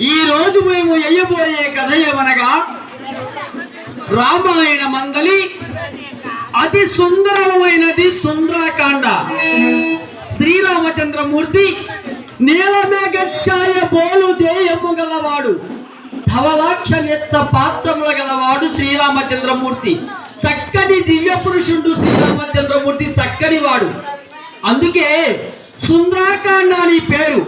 ఈ రోజు మేము ఎయ్యబోయే కథ ఏమనగా రామాయణ మందలి అతి సుందరమైనది సుందరకాండ. శ్రీరామచంద్రమూర్తి నీలమేఘాయ బోలు దేయము గలవాడు ధవలాక్ష నెత్త పాత్రముల గలవాడు శ్రీరామచంద్రమూర్తి. చక్కని దివ్య పురుషుడు శ్రీరామచంద్రమూర్తి చక్కని వాడు అందుకే సుందరాకాండ అని పేరు.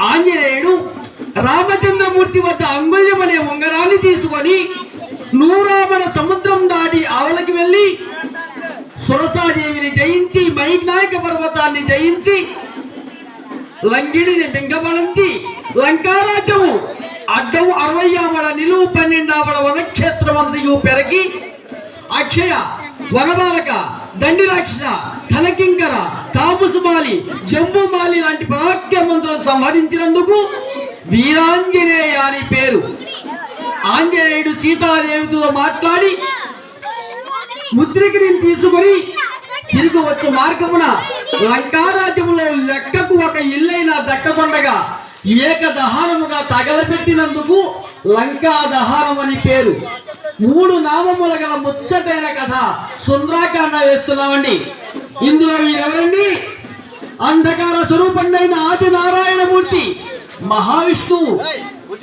ఆంజనేయుడు రామచంద్రమూర్తి వద్ద అంగుల్యం అనే ఉంగరాన్ని తీసుకొని నూరామణ సముద్రం దాటి ఆవలకి వెళ్ళి సురసాదేవిని జయించి మైనాయక పర్వతాన్ని జయించి లంకిడిని బింగబలంచి లంకారాజ్యము అడ్డం అరవై ఆవడ నిలువు పన్నెండావడ వనక్షేత్రమంతయు పెరగి అక్షయ వనబాలక దండి రాక్షస కలకింకర తాముసుమాలి జంబుమాలి లాంటి పరాక్రమంతులను సంహరించినందుకు వీరాంజనేయ అని పేరు. ఆంజనేయుడు సీతాదేవితో మాట్లాడి ముద్రికిని తీసుకొని తిరిగి వచ్చే మార్గమున లంకారాజ్యంలో లెక్కకు ఒక ఇల్లైన దక్కకుండగా ఏక దహానముగా తగలపెట్టినందుకు లంకా దహానం అని పేరు. మూడు నామముల గల ముచ్చటైన కథ సుందరాకాండ వేస్తున్నామండి. ఇందులో మీరెవరండి అంధకార స్వరూపండైన ఆది నారాయణ మహావిష్ణువు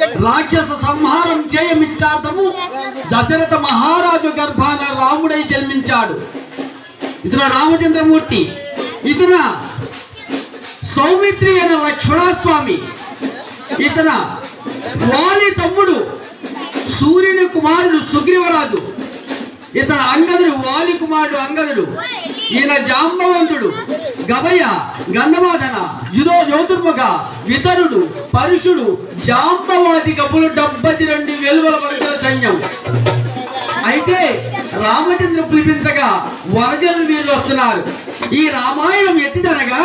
రాక్షస సంహారం చేయమిచ్చార్థము దశరథ మహారాజు గర్భాన రాముడై జన్మించాడు. ఇతర రామచంద్రమూర్తి. ఇతర సౌమిత్రి అయిన లక్ష్మణస్వామి. ఇతర వాలి తమ్ముడు సూర్యుని కుమారుడు సుగ్రీవరాజు. ఇతర అంగదుడు వాలి కుమారుడు అంగదుడు. ఈయన జాంబవంతుడు. గవయ గంధమాధన జుదో యోతుర్మగ వితరుడు పరుషుడు జాంబవాది కబులు డెబ్బది రెండు వెలువల వరకుల సైన్యం. అయితే రామచంద్ర పిలిపించగా వరజలు వీళ్ళు వస్తున్నారు. ఈ రామాయణం ఎత్తిదనగా?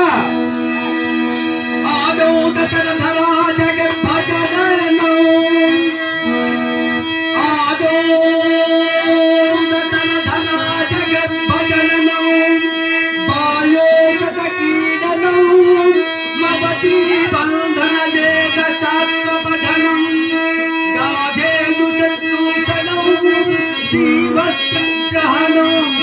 ఆదౌ जीवचन्द्रहनम्।